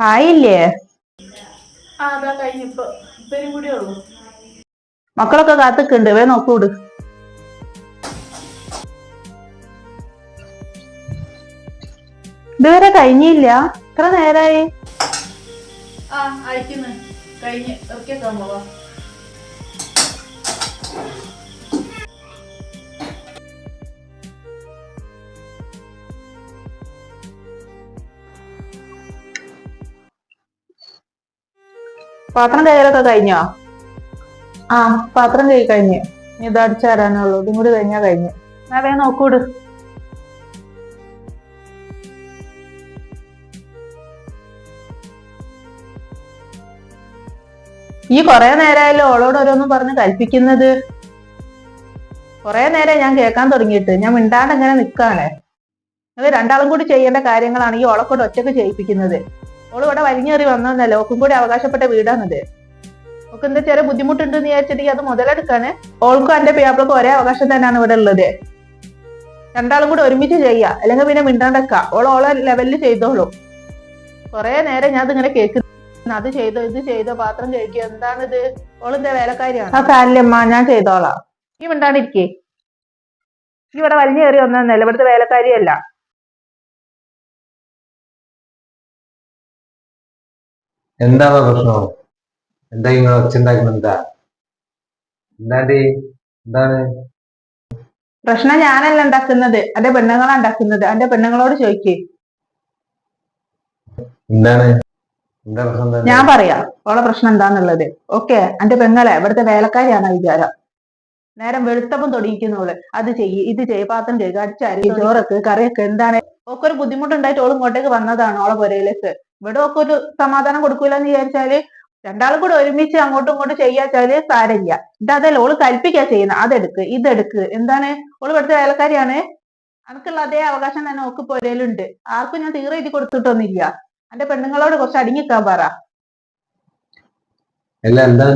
ആയില്ലേ? മക്കളൊക്കെ കാത്തിക്കുണ്ട്. വേ നോക്കൂട്. ഇതുവരെ കഴിഞ്ഞില്ല. എത്ര നേരായി? ആ അയക്കുന്നു. കഴിഞ്ഞ്. ഇറക്കിയേക്കാൻ പാത്രം കഴുകലൊക്കെ കഴിഞ്ഞോ? ആ പാത്രം കഴി കഴിഞ്ഞ്. ഇനി ഇത് അടിച്ചാരാനുള്ളൂ ഇതും കൂടി കഴിഞ്ഞാ കഴിഞ്ഞു. ഞാൻ വേഗം നോക്കൂട്. ഈ കൊറേ നേരമായാലും ഓളോട് ഓരോന്നും പറഞ്ഞ് കൽപ്പിക്കുന്നത്. കൊറേ നേരം ഞാൻ കേൾക്കാൻ തുടങ്ങിയിട്ട്. ഞാൻ മിണ്ടാണ്ട് ഇങ്ങനെ നിൽക്കാണ് നിങ്ങൾ രണ്ടാളും കൂടി ചെയ്യേണ്ട കാര്യങ്ങളാണ് ഈ ഓളെ കൊണ്ട് ഒറ്റയ്ക്ക് ചെയ്യിപ്പിക്കുന്നത്. ഓൾ ഇവിടെ വലിഞ്ഞേറി വന്നതല്ല ഓക്കും കൂടി അവകാശപ്പെട്ട വീടാണത്. ഓക്ക് എന്താ ചെറിയ ബുദ്ധിമുട്ടുണ്ട് എന്ന് വിചാരിച്ചിട്ട് അത് മുതലെടുക്കാണ് ഓൾക്കും എന്റെ പിയാപ്പിളക്കും ഒരേ അവകാശം തന്നെയാണ് ഇവിടെ ഉള്ളത്. രണ്ടാളും കൂടി ഒരുമിച്ച് ചെയ്യാ. അല്ലെങ്കിൽ പിന്നെ മിണ്ടാണ്ടക്ക. ഓൾ ഓളെ ലെവലിൽ ചെയ്തോളൂ. കൊറേ നേരം ഞാൻ ഇതിങ്ങനെ കേൾക്കുന്നു. അത് ചെയ്തോ ഇത് ചെയ്തോ പാത്രം കഴിക്കുക എന്താണിത്? ഓളിന്റെ വേലക്കാരിയാണ്? ആ സാരില്ലമ്മ ഞാൻ ചെയ്തോളാം. ഈ മിണ്ടാണ്ടിരിക്കേ. നീ ഇവിടെ വലിഞ്ഞു കയറി വന്നതല്ല ഇവിടുത്തെ വേലക്കാരിയല്ല. എന്താണ് പ്രശ്നം? എന്താ നിങ്ങൾ ഒച്ചുണ്ടാക്കുന്നത് എന്താ? എന്താണ്ടി എന്താണ്? പ്രശ്നം ഞാനല്ല ഉണ്ടാക്കുന്നത്. അതെ പെണ്ണുങ്ങളാ ഉണ്ടാക്കുന്നത്. അന്റെ പെണ്ണുങ്ങളോട് ചോദിക്കേ. എന്താണ്? എന്താ പ്രശ്നം ഞാൻ പറയാം. ഓളെ പ്രശ്നം എന്താന്നുള്ളത്. ഓക്കെ? എന്റെ പെങ്ങളെ ഇവിടുത്തെ വേലക്കാരിയാണ് വിചാരം. നേരം വെളുത്തപ്പം തൊടിയിക്കുന്നോൾ അത് ചെയ്യ് ഇത് ചെയ്യ് പാത്രം ചെയ്യുക അടിച്ചാരി ചോറൊക്കെ കറിയൊക്കെ എന്താണ്? ഒക്കെ ഒരു ബുദ്ധിമുട്ടുണ്ടായിട്ട് ഓൾ ഇങ്ങോട്ടേക്ക് വന്നതാണ് ഓളെ പുരയിലേക്ക്. ഇവിടെ ഒക്കെ ഒരു സമാധാനം കൊടുക്കൂല എന്ന് വിചാരിച്ചാൽ രണ്ടാളും കൂടെ ഒരുമിച്ച് അങ്ങോട്ടും ഇങ്ങോട്ടും ചെയ്യാച്ചാൽ സാരമില്ല. ഇത് അതല്ല ഓൾ കൽപ്പിക്കാ ചെയ്യുന്നത് അതെടുക്ക് ഇതെടുക്ക്. എന്താണ്? ഓൾ ഇവിടുത്തെ വേലക്കാരിയാണ്. അനക്കുള്ള അതേ അവകാശം തന്നെ ഓക്ക് പോരലുണ്ട്. ആർക്കും ഞാൻ തീരെ എഴുതി കൊടുത്തിട്ടൊന്നുമില്ല. എന്റെ പെണ്ണുങ്ങളോട് കുറച്ച് അടങ്ങിക്കാൻ പറ. എന്താണ്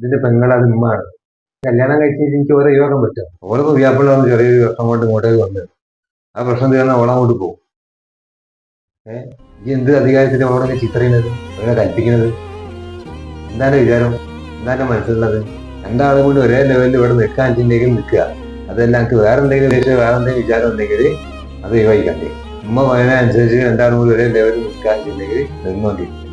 ഇതിന്റെ പെങ്ങൾ അത് ഉമ്മാണ്. കല്യാണം കഴിച്ചിട്ട് എനിക്ക് ഓരോ യോഗം പറ്റും. ഓരോ വ്യാപാരം ചെറിയൊരു വർഷം കൊണ്ട് ഇങ്ങോട്ടേക്ക് വന്നത് ആ പ്രശ്നം തീർന്ന ഓളെ കൊണ്ട് പോകും ഏ? ഈ എന്ത് അധികാരത്തിന്റെ ഓളോടൊക്കെ ചിത്രയുന്നത് ഓരോ കൽപ്പിക്കുന്നത് എന്താണ് വിചാരം? എന്താണ് മനസ്സിലുള്ളത്? രണ്ടാളും കൊണ്ട് ഒരേ ലെവലിൽ ഇവിടെ നിൽക്കാൻ ചിന്തെങ്കിലും നിൽക്കുക. അതല്ല എനിക്ക് വേറെ എന്തെങ്കിലും ഉദ്ദേശം വേറെ എന്തെങ്കിലും വിചാരം ഉണ്ടെങ്കിൽ അത് ഒഴിവായിക്കണ്ടേ ഉമ്മ പറയുന്നതനുസരിച്ച് രണ്ടാളും കൂടി ഒരേ ലെവലിൽ നിൽക്കാൻ ചിന്തെങ്കിൽ നിന്നോണ്ടിരിക്കുക.